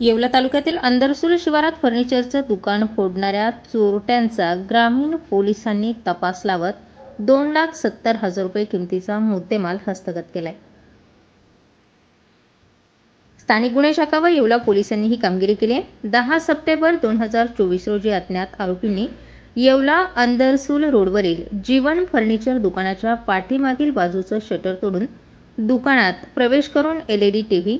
येवला तालुक्यातील अंदरसूल शिवारात फर्निचरचं दुकान फोडणाऱ्या चोरट्यांचा ग्रामीण पोलिसांनी तपास लावत दोन लाख सत्तर हजार रुपये किमतीचा मुद्देमाल हस्तगत केलाय. स्थानिक गुन्हे शाखा व येवला पोलिसांनी ही कामगिरी केली आहे. दहा सप्टेंबर दोन हजार चोवीस रोजी अज्ञात आरोपींनी येवला अंदरसूल रोडवरील जीवन फर्निचर दुकानाच्या पाठीमागील बाजूचं शटर तोडून दुकानात प्रवेश करून L E D T V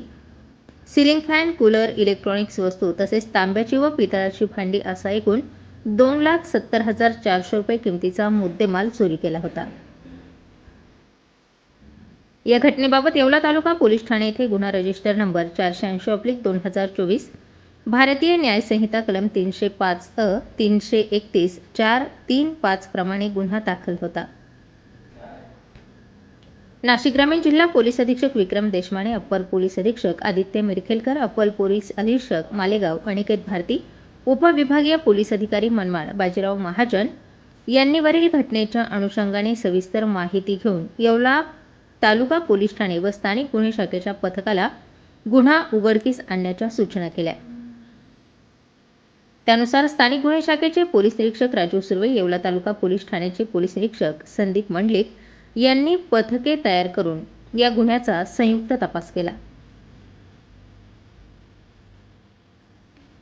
ceiling fan cooler electronics वस्तू तसेच तांब्याची व पितळाची भांडी असा एकूण दोन लाख सत्तर हजार चारशे रुपये किमतीचा मुद्देमाल चोरी केला होता. या घटनेबाबत येवला तालुका पोलीस ठाणे येथे गुन्हा रजिस्टर नंबर चारशे ऐंशी ऑब्लिक दोन हजार चोवीस भारतीय न्यायसंहिता कलम तीनशे पाच अ तीनशे एकतीस चार तीन पाच प्रमाणे गुन्हा दाखल होता. नाशिक ग्रामीण जिल्हा पोलीस अधीक्षक विक्रम देशमाने अप्पर पोलीस अधीक्षक आदित्य मिरखेलकर अप्पर पोलीस अधीक्षक मालेगाव अनिकेत भारती उपविभागीय पोलीस अधिकारी मनमाड बाजीराव महाजन यांनी वरील घटनेच्या अनुषंगाने सविस्तर माहिती घेऊन येवला तालुका पोलीस ठाणे व स्थानिक गुन्हे शाखेच्या पथकाला गुन्हा उघडकीस आणण्याच्या सूचना केल्या. त्यानुसार स्थानिक गुन्हे शाखेचे पोलीस निरीक्षक राजू सुर्वे येवला तालुका पोलीस ठाण्याचे पोलीस निरीक्षक संदीप मंडलिक यांनी पथके तयार करून या गुन्ह्याचा संयुक्त तपास केला.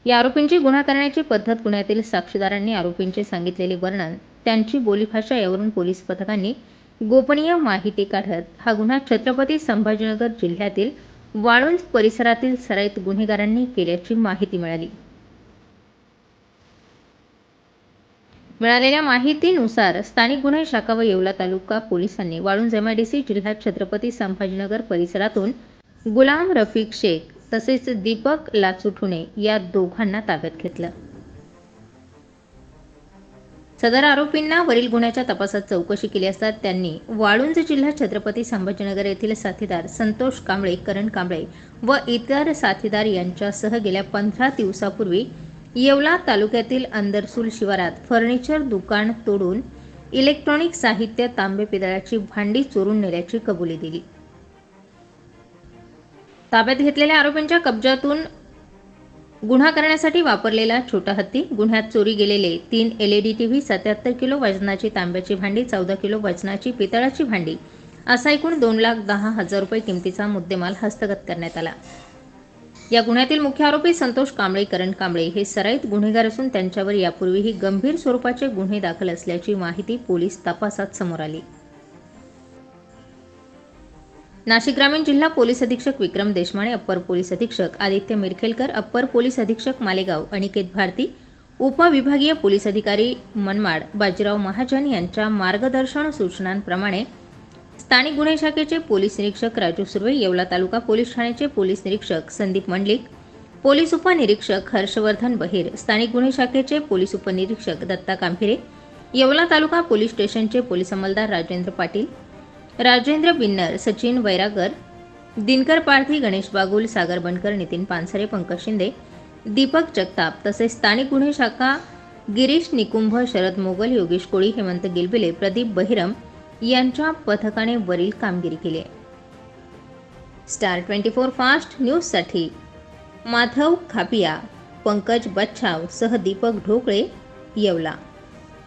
या आरोपींची गुन्हा करण्याची पद्धत गुन्ह्यातील साक्षीदारांनी आरोपींचे सांगितलेले वर्णन त्यांची बोलीभाषा यावरून पोलीस पथकांनी गोपनीय माहिती काढत हा गुन्हा छत्रपती संभाजीनगर जिल्ह्यातील वाळुंज परिसरातील सराईत गुन्हेगारांनी केल्याची माहिती मिळाली. मिळालेल्या माहितीनुसार स्थानिक गुन्हे शाखा व येवला तालुका पोलिसांनी वाळूंज एमआयडीसी जिल्ह्यात छत्रपती संभाजीनगर परिसरातून गुलाम रफिक शेख तसेच दीपक लाचुठुणे या दोघांना ताब्यात घेतलं. सदर आरोपींना वरील गुन्ह्याच्या तपासात चौकशी केली असता त्यांनी वाळुंज जिल्हा छत्रपती संभाजीनगर येथील साथीदार संतोष कांबळे करण कांबळे व इतर साथीदार यांच्यासह गेल्या पंधरा दिवसापूर्वी येवला तालुक्यातील अंदरसूल शिवारात फर्निचर दुकान तोडून इलेक्ट्रॉनिक साहित्य तांबे पितळाची भांडी चोरून नेल्याची कबुली दिली. ताब्यात घेतलेल्या आरोपींच्या कब्जातून गुन्हा करण्यासाठी वापरलेला छोटा हत्ती गुन्ह्यात चोरी गेलेले तीन एलईडी टीव्ही सत्याहत्तर किलो वजनाची तांब्याची भांडी चौदा किलो वजनाची पितळाची भांडी असा एकूण दोन लाख दहा हजार रुपये किमतीचा मुद्देमाल हस्तगत करण्यात आला. या गुन्ह्यातील मुख्य आरोपी संतोष कांबळे करण कांबळे हे सराईत गुन्हेगार असून त्यांच्यावर यापूर्वीही गंभीर स्वरूपाचे गुन्हे दाखल असल्याची माहिती पोलीस तपासात समोर आली. नाशिक ग्रामीण जिल्हा पोलीस अधीक्षक विक्रम देशमाने अप्पर पोलीस अधीक्षक आदित्य मिरखेलकर अप्पर पोलीस अधीक्षक मालेगाव अनिकेत भारती उपविभागीय पोलीस अधिकारी मनमाड बाजीराव महाजन यांच्या मार्गदर्शन सूचनांप्रमाणे स्थानिक गुन्हे शाखेचे पोलीस निरीक्षक राजू सुर्वे येवला तालुका पोलीस ठाण्याचे पोलीस निरीक्षक संदीप मंडलिक पोलीस उपनिरीक्षक हर्षवर्धन बहिर स्थानिक गुन्हे शाखेचे पोलीस उपनिरीक्षक दत्ता कांभिरे येवला तालुका पोलीस स्टेशनचे पोलीस अंमलदार राजेंद्र पाटील राजेंद्र बिन्नर सचिन वैरागर दिनकर पारधी गणेश बागुल सागर बनकर नितीन पानसरे पंकज शिंदे दीपक जगताप तसेच स्थानिक गुन्हे शाखा गिरीश निकुंभ शरद मोगल योगेश कोळी हेमंत गिलबिले प्रदीप बहिरम यांच्या पथकाने वरील कामगिरी केली आहे. स्टार ट्वेंटी फोर फास्ट न्यूजसाठी माधव खापिया पंकज बच्छाव सह दीपक ढोकळे येवला.